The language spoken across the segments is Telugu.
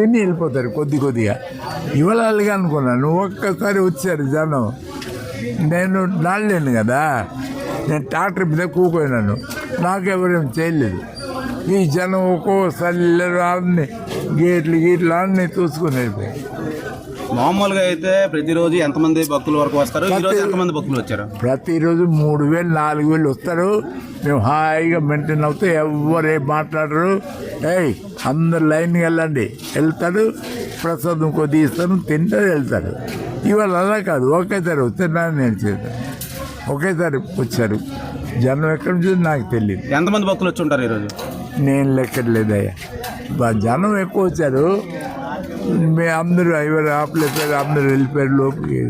తిని వెళ్ళిపోతారు కొద్ది కొద్దిగా. ఇవాళ అనుకున్నాను నువ్వు ఒక్కసారి వచ్చారు జనం. నేను నాడలేను కదా. నేను ట్రాక్టర్ మీద కూకోయినాను. నాకెవరేం చేయలేదు. ఈ జనం ఒక్కోసారి అన్ని గేట్లు గీట్లు అన్నీ చూసుకుని వెళ్ళిపోయాయి మామూలుగా అయితే ప్రతిరోజు ఎంతమంది భక్తుల వరకు వస్తారు? ఈ రోజు ఎంతమంది భక్తులు వచ్చారు? ప్రతిరోజు మూడు వేలు నాలుగు వేలు వస్తారు. మేము హాయిగా మెయింటైన్ అవుతే ఎవరు ఏం మాట్లాడరు. ఏయ్ అందరు లైన్కి వెళ్ళండి. వెళ్తాడు ప్రసాదం కొద్ది ఇస్తాను తింటారు వెళ్తారు. ఇవాళ అలా కాదు. ఒకేసారి నాకు నేను చేశాను ఒకేసారి వచ్చారు. జనం ఎక్కడి నుంచి నాకు తెలియదు ఎంతమంది భక్తులు వచ్చి ఉంటారు ఈరోజు నేను లెక్కలేదయ్యా బా- జనం ఎక్కువ వచ్చారు. మేము అందరూ ఎవరు ఆపలేపారు అందరూ వెళ్ళిపోయారు లోపలికి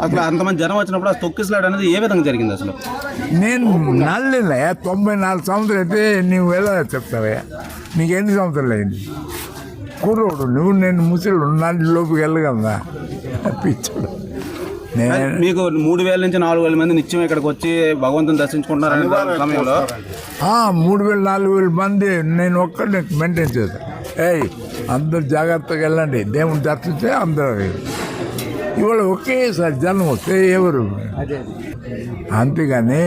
అసలు అంతమంది జనం వచ్చినప్పుడు ఆ తొక్కిసలాట అనేది ఏ విధంగా జరిగింది అసలు? నేను నల్లయ్యా తొంభై నాలుగు సంవత్సరాలు అయితే నువ్వు ఎలా చెప్తావయ్యా? నీకు ఎన్ని సంవత్సరాలు అయింది? కుర్రోడు నువ్వు నేను ముసలు నల్లి లోపుకి వెళ్ళగలదా పిచ్చాడు. మీకు మూడు వేల నుంచి నాలుగు వేల మంది నిత్యం ఇక్కడికి వచ్చి భగవంతుని దర్శించుకుంటున్నారు సమయంలో మూడు వేలు నాలుగు వేల మంది నేను ఒక్కడిని మెయింటైన్ చేశాను. ఏయ్ అందరు జాగ్రత్తగా వెళ్ళండి. దేవుని దర్శిస్తే అందరూ ఇవాళ ఒకేసారి జనం వస్తే ఎవరు? అంతేగాని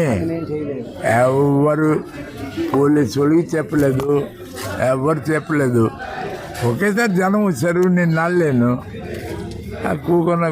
ఎవరు పోలీసు వాళ్ళకి చెప్పలేదు ఎవరు చెప్పలేదు. ఒకేసారి జనం వచ్చారు నేను నల్లేను আর কুকনা